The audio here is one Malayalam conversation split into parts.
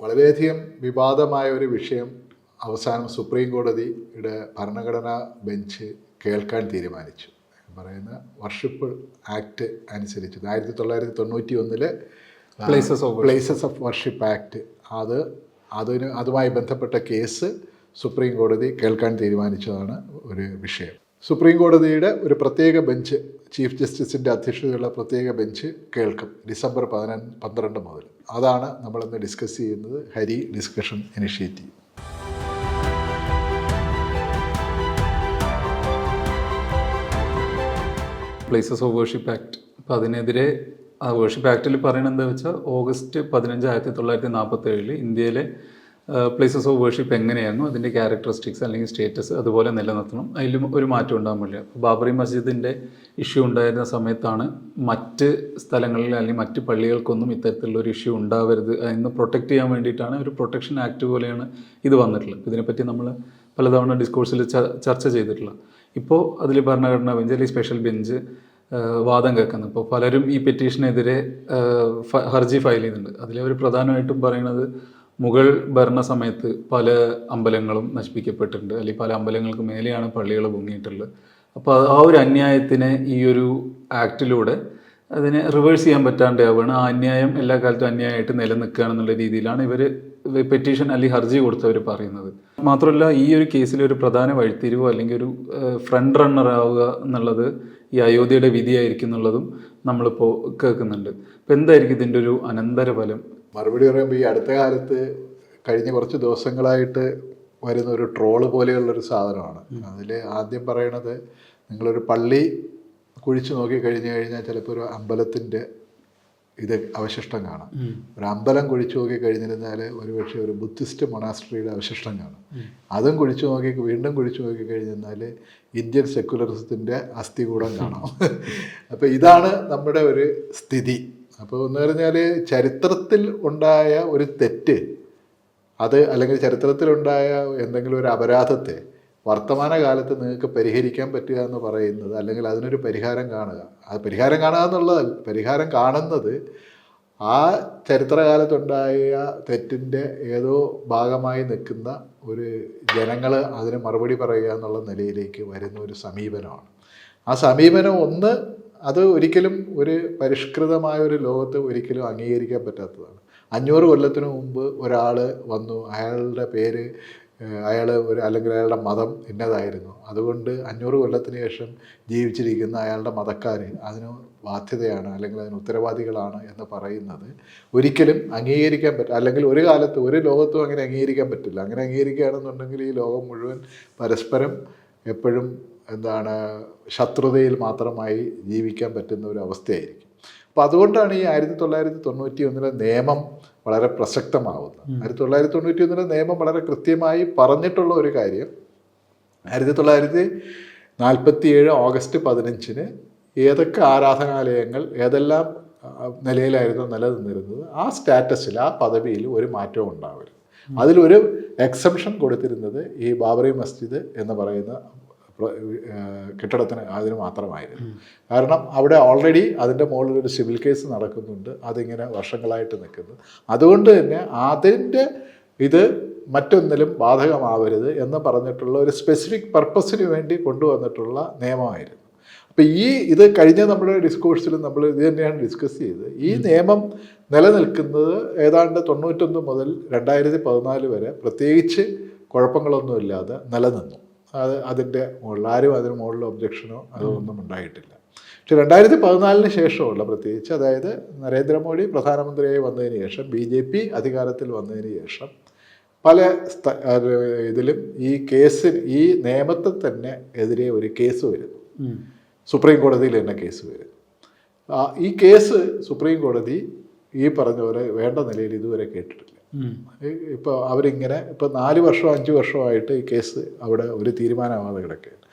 വളരെയധികം വിവാദമായ ഒരു വിഷയം അവസാനം സുപ്രീം കോടതിയുടെ ഭരണഘടനാ ബെഞ്ച് കേൾക്കാൻ തീരുമാനിച്ചു. പറയുന്ന വർഷിപ്പ് ആക്ട് അനുസരിച്ച് ആയിരത്തി തൊള്ളായിരത്തി തൊണ്ണൂറ്റി ഒന്നിലെ places of places of worship act അത് അതിന് അതുമായി ബന്ധപ്പെട്ട കേസ് സുപ്രീം കോടതി കേൾക്കാൻ തീരുമാനിച്ചതാണ് ഒരു വിഷയം. സുപ്രീം കോടതിയുടെ ഒരു പ്രത്യേക ബെഞ്ച് ചീഫ് ജസ്റ്റിസിന്റെ അധ്യക്ഷതയുള്ള പ്രത്യേക ബെഞ്ച് കേൾക്കും ഡിസംബർ പതിനഞ്ച് പന്ത്രണ്ട് മുതൽ. അതാണ് നമ്മളിന്ന് ഡിസ്കസ് ചെയ്യുന്നത് Hari discussion initiative. Places of worship act അപ്പം അതിനെതിരെ ആ വേർഷിപ്പ് ആക്ടിൽ പറയുന്നത് എന്താ വെച്ചാൽ ഓഗസ്റ്റ് പതിനഞ്ച് ആയിരത്തി തൊള്ളായിരത്തി നാൽപ്പത്തേഴിൽ ഇന്ത്യയിലെ പ്ലേസസ് ഓഫ് വേർഷിപ്പ് എങ്ങനെയായിരുന്നു അതിന്റെ ക്യാരക്ടറിസ്റ്റിക്സ് അല്ലെങ്കിൽ സ്റ്റേറ്റസ് അതുപോലെ നിലനിർത്തണം. അതിലും ഒരു മാറ്റം ഉണ്ടാകാൻ പാടില്ല ബാബറി മസ്ജിദിന്റെ ഇഷ്യൂ ഉണ്ടായിരുന്ന സമയത്താണ് മറ്റ് സ്ഥലങ്ങളിൽ അല്ലെങ്കിൽ മറ്റ് പള്ളികൾക്കൊന്നും ഇത്തരത്തിലുള്ള ഒരു ഇഷ്യൂ ഉണ്ടാവരുത്. അതിന്ന് പ്രൊട്ടക്റ്റ് ചെയ്യാൻ വേണ്ടിയിട്ടാണ് ഒരു പ്രൊട്ടക്ഷൻ ആക്ട് പോലെയാണ് ഇത് വന്നിട്ടുള്ളത്. ഇതിനെപ്പറ്റി നമ്മൾ പലതവണ ഡിസ്കോഴ്സിൽ ചർച്ച ചെയ്തിട്ടുള്ള. ഇപ്പോൾ അതിൽ ഭരണഘടനാ ബെഞ്ച് അല്ലെങ്കിൽ സ്പെഷ്യൽ ബെഞ്ച് വാദം കേൾക്കുന്നത് ഇപ്പോൾ പലരും ഈ പെറ്റീഷനെതിരെ ഹർജി ഫയൽ ചെയ്യുന്നുണ്ട്. അതിലവർ പ്രധാനമായിട്ടും പറയുന്നത് മുഗൾ ഭരണ സമയത്ത് പല അമ്പലങ്ങളും നശിപ്പിക്കപ്പെട്ടിട്ടുണ്ട്. അല്ലെങ്കിൽ പല അമ്പലങ്ങൾക്ക് മേലെയാണ് പള്ളികൾ പൊങ്ങിയിട്ടുള്ളത്. അപ്പോൾ ആ ഒരു അന്യായത്തിനെ ഈ ഒരു ആക്ടിലൂടെ അതിനെ റിവേഴ്സ് ചെയ്യാൻ പറ്റാണ്ടാവുകയാണ്. ആ അന്യായം എല്ലാ കാലത്തും അന്യായമായിട്ട് നിലനിൽക്കുകയാണെന്നുള്ള രീതിയിലാണ് ഇവർ പെറ്റീഷൻ അല്ലെങ്കിൽ ഹർജി കൊടുത്തവർ പറയുന്നത്. മാത്രമല്ല ഈ ഒരു കേസിൽ ഒരു പ്രധാന വഴിത്തിരിവോ അല്ലെങ്കിൽ ഒരു ഫ്രണ്ട് റണ്ണർ ആവുക എന്നുള്ളത് ഈ അയോധ്യയുടെ വിധിയായിരിക്കും എന്നുള്ളതും നമ്മളിപ്പോൾ കേൾക്കുന്നുണ്ട്. അപ്പോൾ എന്തായിരിക്കും ഇതിന്റെ ഒരു അനന്തരഫലം? മറുപടി പറയുമ്പോൾ ഈ അടുത്ത കാലത്ത് കഴിഞ്ഞ കുറച്ച് ദിവസങ്ങളായിട്ട് വരുന്ന ഒരു ട്രോൾ പോലെയുള്ളൊരു സാധനമാണ്. അതിൽ ആദ്യം പറയണത് നിങ്ങളൊരു പള്ളി കുഴിച്ചു നോക്കി കഴിഞ്ഞു കഴിഞ്ഞാൽ ചിലപ്പോൾ ഒരു അമ്പലത്തിന്റെ ഇത് അവശിഷ്ടം കാണാം. ഒരു അമ്പലം കുഴിച്ചു നോക്കി കഴിഞ്ഞിരുന്നാൽ ഒരുപക്ഷെ ഒരു ബുദ്ധിസ്റ്റ് മൊണാസ്ട്രിയുടെ അവശിഷ്ടം കാണും. അതും കുഴിച്ചു നോക്കി വീണ്ടും കുഴിച്ചു നോക്കി കഴിഞ്ഞിരുന്നാൽ ഇന്ത്യൻ സെക്കുലറിസത്തിന്റെ അസ്ഥികൂടം കാണാം. അപ്പോൾ ഇതാണ് നമ്മുടെ ഒരു സ്ഥിതി. അപ്പോൾ എന്ന് പറഞ്ഞാൽ ചരിത്രത്തിൽ ഉണ്ടായ ഒരു തെറ്റ് അത് അല്ലെങ്കിൽ ചരിത്രത്തിലുണ്ടായ എന്തെങ്കിലും ഒരു അപരാധത്തെ വർത്തമാനകാലത്ത് നിങ്ങൾക്ക് പരിഹരിക്കാൻ പറ്റുക എന്ന് പറയുന്നത് അല്ലെങ്കിൽ അതിനൊരു പരിഹാരം കാണുക. ആ പരിഹാരം കാണുക എന്നുള്ളത് പരിഹാരം കാണുന്നത് ആ ചരിത്രകാലത്തുണ്ടായ തെറ്റിന്റെ ഏതോ ഭാഗമായി നിൽക്കുന്ന ഒരു ജനങ്ങൾ അതിന് മറുപടി പറയുക എന്നുള്ള നിലയിലേക്ക് വരുന്ന ഒരു സമീപനമാണ്. ആ സമീപനം ഒന്ന് അത് ഒരിക്കലും ഒരു പരിഷ്കൃതമായ ഒരു ലോകത്ത് ഒരിക്കലും അംഗീകരിക്കാൻ പറ്റാത്തതാണ്. അഞ്ഞൂറ് കൊല്ലത്തിന് മുമ്പ് ഒരാൾ വന്നു അയാളുടെ പേര് അയാൾ ഒരു അല്ലെങ്കിൽ അയാളുടെ മതം ഇന്നതായിരുന്നു. അതുകൊണ്ട് അഞ്ഞൂറ് കൊല്ലത്തിന് ശേഷം ജീവിച്ചിരിക്കുന്ന അയാളുടെ മതക്കാർ അതിന് ബാധ്യതയാണ് അല്ലെങ്കിൽ അതിന് ഉത്തരവാദികളാണ് എന്ന് പറയുന്നത്. ഒരിക്കലും അംഗീകരിക്കാൻ പറ്റില്ല അല്ലെങ്കിൽ ഒരു കാലത്ത് ഒരു ലോകത്തും അങ്ങനെ അംഗീകരിക്കാൻ പറ്റില്ല. അങ്ങനെ അംഗീകരിക്കുകയാണെന്നുണ്ടെങ്കിൽ ഈ ലോകം മുഴുവൻ പരസ്പരം എപ്പോഴും എന്താണ് ശത്രുതയിൽ മാത്രമായി ജീവിക്കാൻ പറ്റുന്ന ഒരു അവസ്ഥയായിരിക്കും. അപ്പോൾ അതുകൊണ്ടാണ് ഈ ആയിരത്തി തൊള്ളായിരത്തി തൊണ്ണൂറ്റി ഒന്നിലെ നിയമം വളരെ പ്രസക്തമാവുന്നത്. ആയിരത്തി തൊള്ളായിരത്തി തൊണ്ണൂറ്റി ഒന്നിലെ നിയമം വളരെ കൃത്യമായി പറഞ്ഞിട്ടുള്ള ഒരു കാര്യം ആയിരത്തി തൊള്ളായിരത്തി നാൽപ്പത്തി ഏഴ് ഓഗസ്റ്റ് പതിനഞ്ചിന് ഏതൊക്കെ ആരാധനാലയങ്ങൾ ഏതെല്ലാം നിലയിലായിരുന്നു നിലനിന്നിരുന്നത് ആ സ്റ്റാറ്റസിൽ ആ പദവിയിൽ ഒരു മാറ്റവും ഉണ്ടാവില്ല അതിലൊരു എക്സംഷൻ കൊടുത്തിരുന്നത് ഈ ബാബറി മസ്ജിദ് എന്ന് പറയുന്ന കെട്ടിടത്തിന് അതിന് മാത്രമായിരുന്നു. കാരണം അവിടെ ഓൾറെഡി അതിന്റെ മുകളിൽ ഒരു സിവിൽ കേസ് നടക്കുന്നുണ്ട്. അതിങ്ങനെ വർഷങ്ങളായിട്ട് നിൽക്കുന്നു. അതുകൊണ്ട് തന്നെ അതിന്റെ ഇത് മറ്റൊന്നിലും ബാധകമാവരുത് എന്ന് പറഞ്ഞിട്ടുള്ള ഒരു സ്പെസിഫിക് പർപ്പസിന് വേണ്ടി കൊണ്ടുവന്നിട്ടുള്ള നിയമമായിരുന്നു. അപ്പോൾ ഈ ഇത് കഴിഞ്ഞ നമ്മുടെ ഡിസ്കോഴ്സിൽ നമ്മൾ ഇത് തന്നെയാണ് ഡിസ്കസ് ചെയ്തത്. ഈ നിയമം നിലനിൽക്കുന്നത് ഏതാണ്ട് തൊണ്ണൂറ്റൊന്ന് മുതൽ രണ്ടായിരത്തി പതിനാല് വരെ പ്രത്യേകിച്ച് കുഴപ്പങ്ങളൊന്നുമില്ലാതെ നിലനിന്നു. അത് അതിന്റെ മുകളിൽ ആരും അതിന് മുകളിൽ ഒബ്ജക്ഷനോ അതൊന്നും ഉണ്ടായിട്ടില്ല. പക്ഷെ രണ്ടായിരത്തി പതിനാലിന് ശേഷമുള്ള പ്രത്യേകിച്ച് അതായത് നരേന്ദ്രമോദി പ്രധാനമന്ത്രിയായി വന്നതിന് ശേഷം ബി ജെ പി അധികാരത്തിൽ വന്നതിന് ശേഷം പല സ്ഥ ഇതിലും ഈ കേസിന് ഈ നിയമത്തെ തന്നെ എതിരെ ഒരു കേസ് വരുന്നു. സുപ്രീം കോടതിയിൽ തന്നെ കേസ് വരും ഈ കേസ് സുപ്രീം കോടതി ഈ പറഞ്ഞ പോലെ വേണ്ട നിലയിൽ ഇതുവരെ കേട്ടിട്ടില്ല. ഇപ്പോൾ അവരിങ്ങനെ ഇപ്പോൾ നാല് വർഷം അഞ്ച് വർഷമായിട്ട് ഈ കേസ് അവിടെ ഒരു തീരുമാനമാവാതെ കിടക്കുകയാണ്.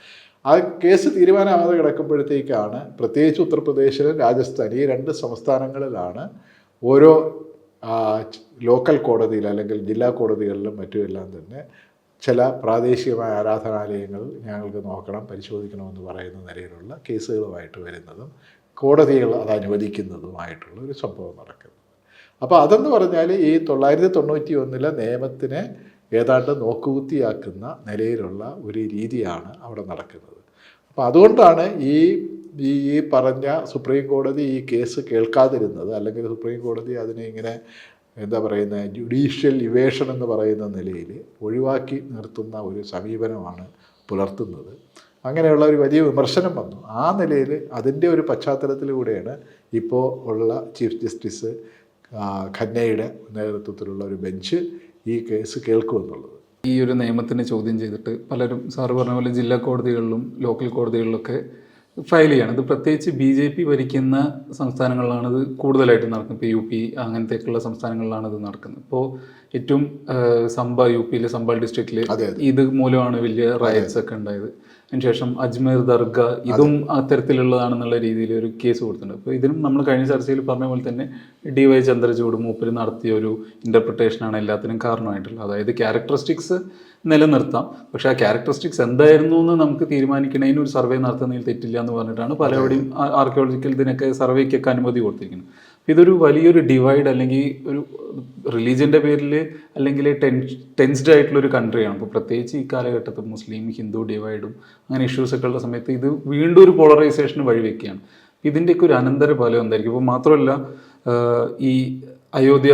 ആ കേസ് തീരുമാനമാവാതെ കിടക്കുമ്പോഴത്തേക്കാണ് പ്രത്യേകിച്ച് ഉത്തർപ്രദേശിലും രാജസ്ഥാൻ ഈ രണ്ട് സംസ്ഥാനങ്ങളിലാണ് ഓരോ ലോക്കൽ കോടതിയിൽ അല്ലെങ്കിൽ ജില്ലാ കോടതികളിലും മറ്റുമെല്ലാം തന്നെ ചില പ്രാദേശികമായ ആരാധനാലയങ്ങൾ ഞങ്ങൾക്ക് നോക്കണം പരിശോധിക്കണമെന്ന് പറയുന്ന നിലയിലുള്ള കേസുകളുമായിട്ട് വരുന്നതും കോടതികൾ അത് അനുവദിക്കുന്നതുമായിട്ടുള്ള ഒരു സംഭവം നടക്കുന്നത് അപ്പോൾ അതെന്ന് പറഞ്ഞാൽ ഈ തൊള്ളായിരത്തി തൊണ്ണൂറ്റി ഒന്നിലെ നിയമത്തിനെ ഏതാണ്ട് നോക്കുകുത്തിയാക്കുന്ന നിലയിലുള്ള ഒരു രീതിയാണ് അവിടെ നടക്കുന്നത്. അപ്പോൾ അതുകൊണ്ടാണ് ഈ ഈ പറഞ്ഞ സുപ്രീം കോടതി ഈ കേസ് കേൾക്കാതിരുന്നത് അല്ലെങ്കിൽ സുപ്രീം കോടതി അതിനെ ഇങ്ങനെ എന്താ പറയുന്നത് ജുഡീഷ്യൽ ഇവേഷൻ എന്ന് പറയുന്ന നിലയിൽ ഒഴിവാക്കി നിർത്തുന്ന ഒരു സമീപനമാണ് പുലർത്തുന്നത്. അങ്ങനെയുള്ള ഒരു വലിയ വിമർശനം വന്നു. ആ നിലയിൽ അതിന്റെ ഒരു പശ്ചാത്തലത്തിലൂടെയാണ് ഇപ്പോൾ ഉള്ള ചീഫ് ജസ്റ്റിസ് ഖന്നയുടെ നേതൃത്വത്തിലുള്ള ഒരു ബെഞ്ച് ഈ കേസ് കേൾക്കുമെന്നുള്ളത്. ഈ ഒരു നിയമത്തിനെ ചോദ്യം ചെയ്തിട്ട് പലരും സാറ് പറഞ്ഞ പോലെ ജില്ലാ കോടതികളിലും ലോക്കൽ കോടതികളിലൊക്കെ ഫയൽ ചെയ്യണം. ഇത് പ്രത്യേകിച്ച് ബി ജെ പി ഭരിക്കുന്ന സംസ്ഥാനങ്ങളിലാണ് ഇത് കൂടുതലായിട്ട് നടക്കുന്നത്. ഇപ്പോൾ യു പി അങ്ങനത്തെയൊക്കെയുള്ള സംസ്ഥാനങ്ങളിലാണ് ഇത് നടക്കുന്നത്. ഇപ്പോൾ ഏറ്റവും സംഭ സംബ യു പിയിലെ സംബാൾ ഡിസ്ട്രിക്റ്റിൽ ഇത് മൂലമാണ് വലിയ റയറ്റ്സ് ഒക്കെ ഉണ്ടായത്. അതിനുശേഷം അജ്മീർ ദർഗ ഇതും അത്തരത്തിലുള്ളതാണെന്നുള്ള രീതിയിൽ ഒരു കേസ് കൊടുത്തിട്ടുണ്ട്. അപ്പോൾ ഇതിനും നമ്മൾ കഴിഞ്ഞ ചർച്ചയിൽ പറഞ്ഞ പോലെ തന്നെ ഡി വൈ ചന്ദ്രചൂട് മൂപ്പര് നടത്തിയ ഒരു ഇന്റർപ്രിട്ടേഷനാണ് എല്ലാത്തിനും കാരണമായിട്ടുള്ളത്. അതായത് ക്യാരക്ടറിസ്റ്റിക്സ് നിലനിർത്താം. പക്ഷേ ആ ക്യാരക്ടറിസ്റ്റിക്സ് എന്തായിരുന്നു എന്ന് നമുക്ക് തീരുമാനിക്കണതിന് ഒരു സർവേ നടത്തുന്നതിൽ തെറ്റില്ല എന്ന് പറഞ്ഞിട്ടാണ് പലവിടെയും ആർക്കിയോളജിക്കൽ ഇതിനൊക്കെ സർവേക്കൊക്കെ അനുമതി കൊടുത്തിരിക്കുന്നത്. ഇതൊരു വലിയൊരു ഡിവൈഡ് അല്ലെങ്കിൽ ഒരു റിലീജിയന്റെ പേരിൽ അല്ലെങ്കിൽ ടെൻ ടെൻസ്ഡ് ആയിട്ടുള്ള ഒരു കൺട്രിയാണ് അപ്പോൾ പ്രത്യേകിച്ച് ഈ കാലഘട്ടത്തിൽ മുസ്ലിം ഹിന്ദു ഡിവൈഡും അങ്ങനെ ഇഷ്യൂസ് ഒക്കെ ഉള്ള സമയത്ത് ഇത് വീണ്ടും ഒരു പോളറൈസേഷന് വഴിവെക്കുകയാണ് ഇതിന്റെയൊക്കെ ഒരു അനന്തര ഫലം എന്തായിരിക്കും? ഇപ്പോൾ മാത്രമല്ല ഈ അയോധ്യ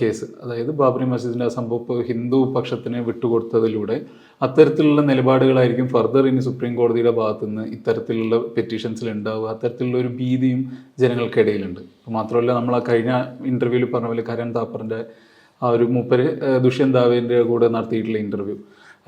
കേസ്. അതായത് ബാബറി മസ്ജിദിന്റെ ആ സംഭവം ഇപ്പോൾ ഹിന്ദു പക്ഷത്തിന് വിട്ടുകൊടുത്തതിലൂടെ അത്തരത്തിലുള്ള നിലപാടുകളായിരിക്കും ഫർദർ ഇനി സുപ്രീം കോടതിയുടെ ഭാഗത്തു നിന്ന് ഇത്തരത്തിലുള്ള പെറ്റീഷൻസിൽ ഉണ്ടാവുക അത്തരത്തിലുള്ള ഒരു ഭീതിയും ജനങ്ങൾക്കിടയിലുണ്ട്. മാത്രമല്ല നമ്മൾ ആ കഴിഞ്ഞ ഇന്റർവ്യൂവിൽ പറഞ്ഞ പോലെ കരൺ താപ്പറിന്റെ ആ ഒരു മൂപ്പര് ദുഷ്യന്താവേന്റെ കൂടെ നടത്തിയിട്ടുള്ള ഇന്റർവ്യൂ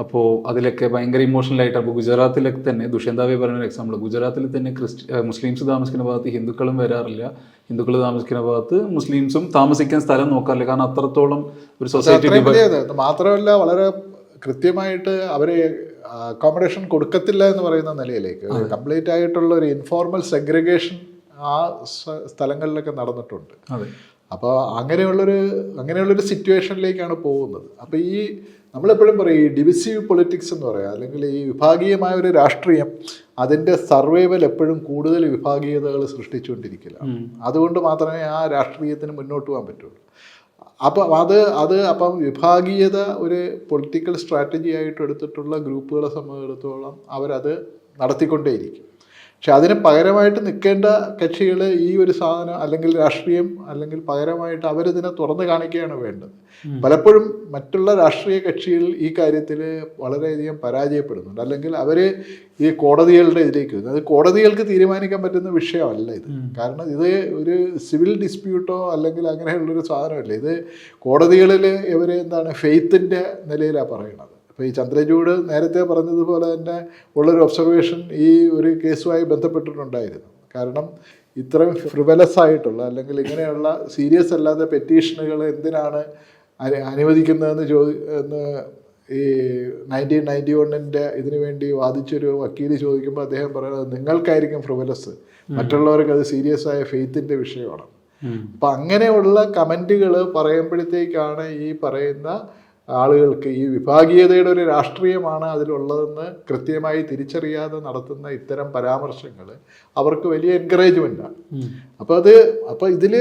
അപ്പോൾ അതിലൊക്കെ ഭയങ്കര ഇമോഷണൽ ആയിട്ട് അപ്പോൾ ഗുജറാത്തിലൊക്കെ തന്നെ ദുഷ്യന്താവെ പറയുന്ന ഒരു എക്സാമ്പിൾ ഗുജറാത്തിൽ തന്നെ ക്രിസ്ത്യ മുസ്ലിംസ് താമസിക്കുന്ന ഭാഗത്ത് ഹിന്ദുക്കളും വരാറില്ല. ഹിന്ദുക്കൾ താമസിക്കുന്ന ഭാഗത്ത് മുസ്ലിംസും താമസിക്കാൻ സ്ഥലം നോക്കാറില്ല. കാരണം അത്രത്തോളം ഒരു സൊസൈറ്റി മാത്രമല്ല വളരെ കൃത്യമായിട്ട് അവരെ അക്കോമഡേഷൻ കൊടുക്കത്തില്ല എന്ന് പറയുന്ന നിലയിലേക്ക് കംപ്ലീറ്റ് ആയിട്ടുള്ള ഒരു ഇൻഫോർമൽ സെഗ്രിഗേഷൻ ആ സ്ഥലങ്ങളിലൊക്കെ നടന്നിട്ടുണ്ട്. അപ്പോൾ അങ്ങനെയുള്ളൊരു അങ്ങനെയുള്ളൊരു സിറ്റുവേഷനിലേക്കാണ് പോകുന്നത്. അപ്പോൾ ഈ നമ്മളെപ്പോഴും പറയും ഈ ഡിവിസീവ് പൊളിറ്റിക്സ് എന്ന് പറയാം. അല്ലെങ്കിൽ ഈ വിഭാഗീയമായ ഒരു രാഷ്ട്രീയം അതിന്റെ സർവൈവൽ എപ്പോഴും കൂടുതൽ വിഭാഗീയതകൾ സൃഷ്ടിച്ചുകൊണ്ടിരിക്കില്ല അതുകൊണ്ട് മാത്രമേ ആ രാഷ്ട്രീയത്തിന് മുന്നോട്ട് പോകാൻ പറ്റുള്ളൂ. അപ്പം അത് അത് അപ്പം വിഭാഗീയത ഒരു പൊളിറ്റിക്കൽ സ്ട്രാറ്റജി ആയിട്ട് എടുത്തിട്ടുള്ള ഗ്രൂപ്പുകളെ സംബന്ധിച്ചിടത്തോളം അവരത് നടത്തിക്കൊണ്ടേയിരിക്കും. പക്ഷെ അതിന് പകരമായിട്ട് നിൽക്കേണ്ട കക്ഷികൾ ഈ ഒരു സാധനം അല്ലെങ്കിൽ രാഷ്ട്രീയം അല്ലെങ്കിൽ പകരമായിട്ട് അവരിതിനെ തുറന്നു കാണിക്കുകയാണ് വേണ്ടത്. പലപ്പോഴും മറ്റുള്ള രാഷ്ട്രീയ കക്ഷികൾ ഈ കാര്യത്തിൽ വളരെയധികം പരാജയപ്പെടുന്നുണ്ട്. അല്ലെങ്കിൽ അവർ ഈ കോടതികളുടെ ഇതിലേക്ക് വരുന്നു. അത് കോടതികൾക്ക് തീരുമാനിക്കാൻ പറ്റുന്ന വിഷയമല്ല ഇത്. കാരണം ഇത് ഒരു സിവിൽ ഡിസ്പ്യൂട്ടോ അല്ലെങ്കിൽ അങ്ങനെയുള്ളൊരു സാധനമല്ല. ഇത് കോടതികളിൽ ഇവർ എന്താണ് ഫെയ്ത്തിന്റെ നിലയിലാണ് പറയുന്നത് അപ്പോൾ ഈ ചന്ദ്രചൂഡ് നേരത്തെ പറഞ്ഞതുപോലെ തന്നെ ഉള്ളൊരു ഒബ്സർവേഷൻ ഈ ഒരു കേസുമായി ബന്ധപ്പെട്ടിട്ടുണ്ടായിരുന്നു. കാരണം ഇത്രയും ഫ്രിവലസ് ആയിട്ടുള്ള അല്ലെങ്കിൽ ഇങ്ങനെയുള്ള സീരിയസ് അല്ലാത്ത പെറ്റീഷനുകൾ എന്തിനാണ് അനു- അനുവദിക്കുന്നതെന്ന് ചോദി എന്ന് ഈ നയന്റീൻ നയന്റി വണ്ണിന്റെ ഇതിനു വേണ്ടി വാദിച്ചൊരു വക്കീൽ ചോദിക്കുമ്പോൾ അദ്ദേഹം പറയുന്നത് നിങ്ങൾക്കായിരിക്കും ഫ്രിവലസ് മറ്റുള്ളവർക്ക് അത് സീരിയസ് ആയ ഫെയ്ത്തിന്റെ വിഷയമാണ്. അപ്പം അങ്ങനെയുള്ള കമന്റുകൾ പറയുമ്പോഴത്തേക്കാണ് ഈ പറയുന്ന ആളുകൾക്ക് ഈ വിഭാഗീയതയുടെ ഒരു രാഷ്ട്രീയമാണ് അതിലുള്ളതെന്ന് കൃത്യമായി തിരിച്ചറിയാതെ നടത്തുന്ന ഇത്തരം പരാമർശങ്ങൾ അവർക്ക് വലിയ എൻകറേജ്മെന്റാണ് അപ്പോൾ അത് അപ്പോൾ ഇതിൽ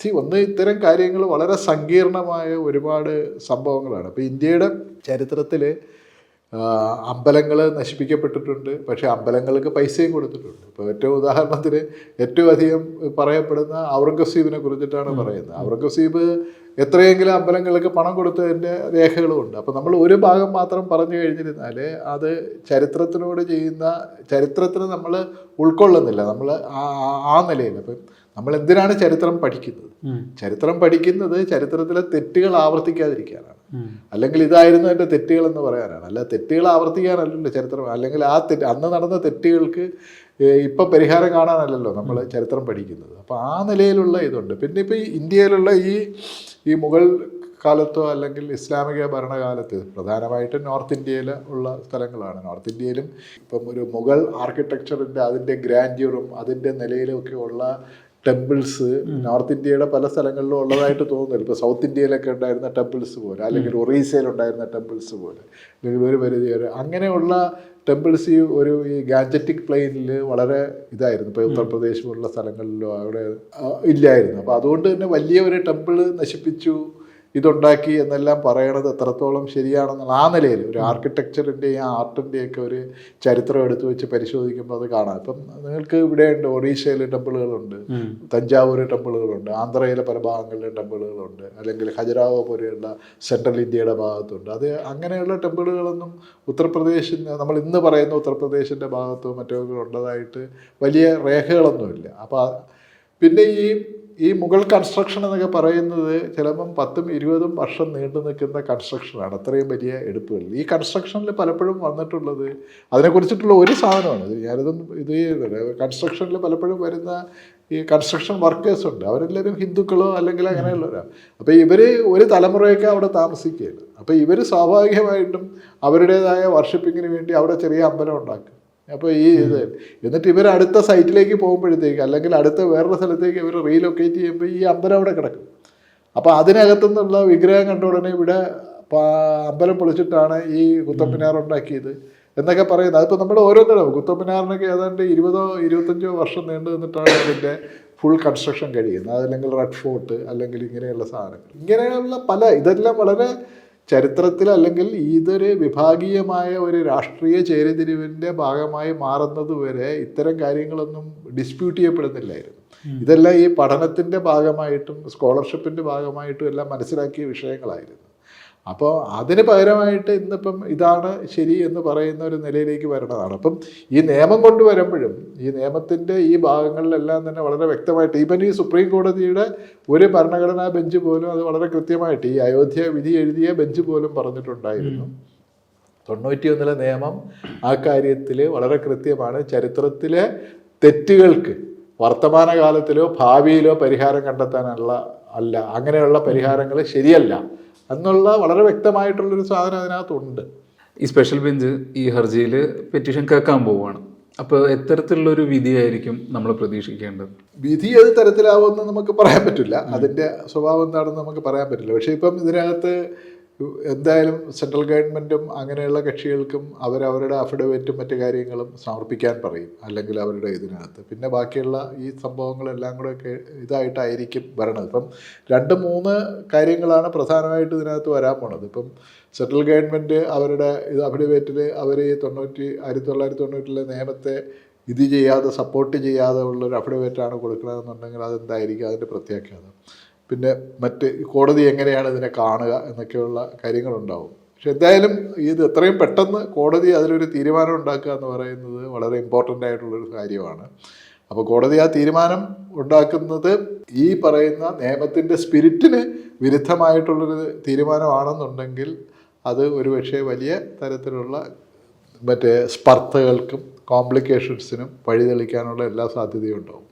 സി ഒന്ന് ഇത്തരം കാര്യങ്ങൾ വളരെ സങ്കീർണമായ ഒരുപാട് സംഭവങ്ങളാണ്. അപ്പോൾ ഇന്ത്യയുടെ ചരിത്രത്തിൽ അമ്പലങ്ങൾ നശിപ്പിക്കപ്പെട്ടിട്ടുണ്ട്. പക്ഷേ അമ്പലങ്ങൾക്ക് പൈസയും കൊടുത്തിട്ടുണ്ട്. ഇപ്പോൾ ഏറ്റവും ഉദാഹരണത്തിന് ഏറ്റവും അധികം പറയപ്പെടുന്ന ഔറംഗസീബിനെ കുറിച്ചിട്ടാണ് പറയുന്നത്. ഔറംഗസീബ് എത്രയെങ്കിലും അമ്പലങ്ങൾക്ക് പണം കൊടുത്തതിന്റെ രേഖകളുമുണ്ട്. അപ്പം നമ്മൾ ഒരു ഭാഗം മാത്രം പറഞ്ഞു കഴിഞ്ഞിരുന്നാൽ അത് ചരിത്രത്തിനോട് ചെയ്യുന്ന ചരിത്രത്തിന് നമ്മൾ ഉൾക്കൊള്ളുന്നില്ല. നമ്മൾ ആ- നിലയിൽ. അപ്പം നമ്മൾ എന്തിനാണ് ചരിത്രം പഠിക്കുന്നത്? ചരിത്രം പഠിക്കുന്നത് ചരിത്രത്തിലെ തെറ്റുകൾ ആവർത്തിക്കാതിരിക്കാനാണ്. അല്ലെങ്കിൽ ഇതായിരുന്നു എന്റെ തെറ്റുകൾ എന്ന് പറയാനാണ്. അല്ല തെറ്റുകൾ ആവർത്തിക്കാനല്ലല്ലോ ചരിത്രം. അല്ലെങ്കിൽ ആ തെറ്റ് അന്ന് നടന്ന തെറ്റുകൾക്ക് ഇപ്പം പരിഹാരം കാണാനല്ലല്ലോ നമ്മൾ ചരിത്രം പഠിക്കുന്നത്. അപ്പോൾ ആ നിലയിലുള്ള ഇതുണ്ട്. പിന്നെ ഇപ്പോൾ ഈ ഇന്ത്യയിലുള്ള ഈ ഈ മുഗൾ കാലത്തോ അല്ലെങ്കിൽ ഇസ്ലാമിക ഭരണകാലത്ത് പ്രധാനമായിട്ടും നോർത്ത് ഇന്ത്യയിൽ ഉള്ള സ്ഥലങ്ങളാണ്. നോർത്ത് ഇന്ത്യയിലും ഇപ്പം ഒരു മുഗൾ ആർക്കിടെക്ചറിന്റെ അതിന്റെ ഗ്രാൻഡ്യൂറും അതിന്റെ നിലയിലൊക്കെ ഉള്ള ടെമ്പിൾസ് നോർത്ത് ഇന്ത്യയുടെ പല സ്ഥലങ്ങളിലും ഉള്ളതായിട്ട് തോന്നുന്നില്ല ഇപ്പോൾ സൗത്ത് ഇന്ത്യയിലൊക്കെ ഉണ്ടായിരുന്ന ടെമ്പിൾസ് പോലെ അല്ലെങ്കിൽ ഒറീസയിൽ ഉണ്ടായിരുന്ന ടെമ്പിൾസ് പോലെ അല്ലെങ്കിൽ ഒരു പരിധി വരെ അങ്ങനെയുള്ള ടെമ്പിൾസ് ഈ ഒരു ഈ ഗാജറ്റിക് പ്ലെയിനിൽ വളരെ ഇതായിരുന്നു. ഇപ്പോൾ ഉത്തർപ്രദേശ് പോലുള്ള സ്ഥലങ്ങളിലോ അവിടെ ഇല്ലായിരുന്നു. അപ്പോൾ അതുകൊണ്ട് തന്നെ വലിയ ഒരു ടെമ്പിൾ നശിപ്പിച്ചു. ഇതുണ്ടാക്കി എന്നെല്ലാം പറയണത് എത്രത്തോളം ശരിയാണെന്നുള്ള ആ നിലയിൽ ഒരു ആർക്കിടെക്ചറിന്റെയും ആർട്ടിന്റെയൊക്കെ ഒരു ചരിത്രം എടുത്തു വെച്ച് പരിശോധിക്കുമ്പോൾ അത് കാണാം. ഇപ്പം നിങ്ങൾക്ക് ഇവിടെയുണ്ട് ഒറീസയിലെ ടെമ്പിളുകളുണ്ട് തഞ്ചാവൂർ ടെമ്പിളുകളുണ്ട് ആന്ധ്രയിലെ പല ഭാഗങ്ങളിലെ ടെമ്പിളുകളുണ്ട് അല്ലെങ്കിൽ ഖജരാഹോ പോലെയുള്ള സെൻട്രൽ ഇന്ത്യയുടെ ഭാഗത്തുണ്ട്. അത് അങ്ങനെയുള്ള ടെമ്പിളുകളൊന്നും ഉത്തർപ്രദേശിന് നമ്മൾ ഇന്ന് പറയുന്ന ഉത്തർപ്രദേശിന്റെ ഭാഗത്തോ മറ്റോ ഉള്ളതായിട്ട് വലിയ രേഖകളൊന്നുമില്ല. അപ്പോൾ പിന്നെ ഈ ഈ മുഗൾ കൺസ്ട്രക്ഷൻ എന്നൊക്കെ പറയുന്നത് ചിലപ്പം പത്തും ഇരുപതും വർഷം നീണ്ടു നിൽക്കുന്ന കൺസ്ട്രക്ഷനാണ് അത്രയും വലിയ എടുപ്പുകൾ. ഈ കൺസ്ട്രക്ഷനിൽ പലപ്പോഴും വന്നിട്ടുള്ളത് അതിനെക്കുറിച്ചിട്ടുള്ള ഒരു സാധനമാണ്. ഇത് ഞാനിതൊന്നും ഇത് കൺസ്ട്രക്ഷനിൽ പലപ്പോഴും വരുന്ന ഈ കൺസ്ട്രക്ഷൻ വർക്കേഴ്സ് ഉണ്ട്. അവരെല്ലാവരും ഹിന്ദുക്കളോ അല്ലെങ്കിൽ അങ്ങനെയുള്ളവരാണ് അപ്പോൾ ഇവർ ഒരു തലമുറയൊക്കെ അവിടെ താമസിക്കുകയാണ്. അപ്പോൾ ഇവർ സ്വാഭാവികമായിട്ടും അവരുടേതായ വർഷിപ്പിങ്ങിന് വേണ്ടി അവിടെ ചെറിയ അമ്പലം ഉണ്ടാക്കും. അപ്പോൾ ഈ ഇത് എന്നിട്ട് ഇവർ അടുത്ത സൈറ്റിലേക്ക് പോകുമ്പോഴത്തേക്ക് അല്ലെങ്കിൽ അടുത്ത വേറൊരു സ്ഥലത്തേക്ക് ഇവർ റീലൊക്കേറ്റ് ചെയ്യുമ്പോൾ ഈ അമ്പലം അവിടെ കിടക്കും. അപ്പോൾ അതിനകത്തു നിന്നുള്ള വിഗ്രഹം കണ്ട ഉടനെ ഇവിടെ അമ്പലം പൊളിച്ചിട്ടാണ് ഈ കുത്തമ്പിനാർ ഉണ്ടാക്കിയത് എന്നൊക്കെ പറയുന്നത്. അതിപ്പോൾ നമ്മൾ ഓരോന്നിനും കുത്തമ്പിനാറിനൊക്കെ ഏതാണ്ട് ഇരുപതോ ഇരുപത്തഞ്ചോ വർഷം നീണ്ടു നിന്നിട്ടാണ് അതിന്റെ ഫുൾ കൺസ്ട്രക്ഷൻ കഴിയുന്നത്. അതല്ലെങ്കിൽ റെഡ് ഫോർട്ട് അല്ലെങ്കിൽ ഇങ്ങനെയുള്ള സാധനങ്ങൾ. ഇങ്ങനെയുള്ള പല ഇതെല്ലാം വളരെ ചരിത്രത്തിൽ അല്ലെങ്കിൽ ഇതൊരു വിഭാഗീയമായ ഒരു രാഷ്ട്രീയ ചേരിതിരിവിന്റെ ഭാഗമായി മാറുന്നത് വരെ ഇത്തരം കാര്യങ്ങളൊന്നും ഡിസ്പ്യൂട്ട് ചെയ്യപ്പെടുന്നില്ലായിരുന്നു. ഇതെല്ലാം ഈ പഠനത്തിന്റെ ഭാഗമായിട്ടും സ്കോളർഷിപ്പിന്റെ ഭാഗമായിട്ടും എല്ലാം മനസ്സിലാക്കിയ വിഷയങ്ങളായിരുന്നു. അപ്പോൾ അതിന് പകരമായിട്ട് ഇന്നിപ്പം ഇതാണ് ശരി എന്ന് പറയുന്ന ഒരു നിലയിലേക്ക് വരണതാണ് അപ്പം ഈ നിയമം കൊണ്ടുവരുമ്പോഴും ഈ നിയമത്തിന്റെ ഈ ഭാഗങ്ങളിലെല്ലാം തന്നെ വളരെ വ്യക്തമായിട്ട് ഈവൻ ഈ സുപ്രീം കോടതിയുടെ ഒരു ഭരണഘടനാ ബെഞ്ച് പോലും അത് വളരെ കൃത്യമായിട്ട് ഈ അയോധ്യ വിധി എഴുതിയ ബെഞ്ച് പോലും പറഞ്ഞിട്ടുണ്ടായിരുന്നു. തൊണ്ണൂറ്റിയൊന്നിലെ നിയമം ആ കാര്യത്തിൽ വളരെ കൃത്യമാണ്. ചരിത്രത്തിലെ തെറ്റുകൾക്ക് വർത്തമാനകാലത്തിലോ ഭാവിയിലോ പരിഹാരം കണ്ടെത്താനുള്ള അല്ല അങ്ങനെയുള്ള പരിഹാരങ്ങൾ ശരിയല്ല. എന്നുള്ള വളരെ വ്യക്തമായിട്ടുള്ളൊരു സാധനം അതിനകത്തുണ്ട്. ഈ സ്പെഷ്യൽ ബെഞ്ച് ഈ ഹർജിയിൽ പെറ്റീഷൻ കേൾക്കാൻ പോവുകയാണ് അപ്പോൾ എത്തരത്തിലുള്ളൊരു വിധിയായിരിക്കും നമ്മൾ പ്രതീക്ഷിക്കേണ്ടത്? വിധി ഏത് തരത്തിലാവുമെന്ന് നമുക്ക് പറയാൻ പറ്റില്ല. അതിന്റെ സ്വഭാവം എന്താണെന്ന് നമുക്ക് പറയാൻ പറ്റില്ല. പക്ഷേ ഇപ്പം ഇതിനകത്ത് എന്തായാലും സെൻട്രൽ ഗവൺമെന്റും അങ്ങനെയുള്ള കക്ഷികൾക്കും അവരവരുടെ അഫിഡവിറ്റും മറ്റു കാര്യങ്ങളും സമർപ്പിക്കാൻ പറയും അല്ലെങ്കിൽ അവരുടെ ഇതിനകത്ത്. പിന്നെ ബാക്കിയുള്ള ഈ സംഭവങ്ങളെല്ലാം കൂടെ ഇതായിട്ടായിരിക്കും വരണത്. ഇപ്പം രണ്ട് മൂന്ന് കാര്യങ്ങളാണ് പ്രധാനമായിട്ട് ഇതിനകത്ത് വരാൻ പോണത്. ഇപ്പം സെൻട്രൽ ഗവൺമെന്റ് അവരുടെ ഇത് അഫിഡവിറ്റിൽ അവർ ഈ തൊണ്ണൂറ്റി ആയിരത്തി തൊള്ളായിരത്തി തൊണ്ണൂറ്റിലെ നിയമത്തെ ഇത് ചെയ്യാതെ സപ്പോർട്ട് ചെയ്യാതെ ഉള്ളൊരു അഫിഡവിറ്റാണ് കൊടുക്കണമെന്നുണ്ടെങ്കിൽ അതെന്തായിരിക്കും അതിന്റെ പ്രത്യാഘാതം? പിന്നെ മറ്റ് കോടതി എങ്ങനെയാണ് ഇതിനെ കാണുക എന്നൊക്കെയുള്ള കാര്യങ്ങളുണ്ടാവും. പക്ഷെ എന്തായാലും ഇത് എത്രയും പെട്ടെന്ന് കോടതി അതിലൊരു തീരുമാനം ഉണ്ടാക്കുക എന്ന് പറയുന്നത് വളരെ ഇമ്പോർട്ടന്റ് ആയിട്ടുള്ളൊരു കാര്യമാണ്. അപ്പോൾ കോടതി ആ തീരുമാനം ഉണ്ടാക്കുന്നത് ഈ പറയുന്ന നിയമത്തിന്റെ സ്പിരിറ്റിന് വിരുദ്ധമായിട്ടുള്ളൊരു തീരുമാനമാണെന്നുണ്ടെങ്കിൽ അത് ഒരുപക്ഷെ വലിയ തരത്തിലുള്ള മറ്റേ സ്പർദ്ധകൾക്കും കോംപ്ലിക്കേഷൻസിനും വഴിതെളിക്കാനുള്ള എല്ലാ സാധ്യതയും ഉണ്ടാവും.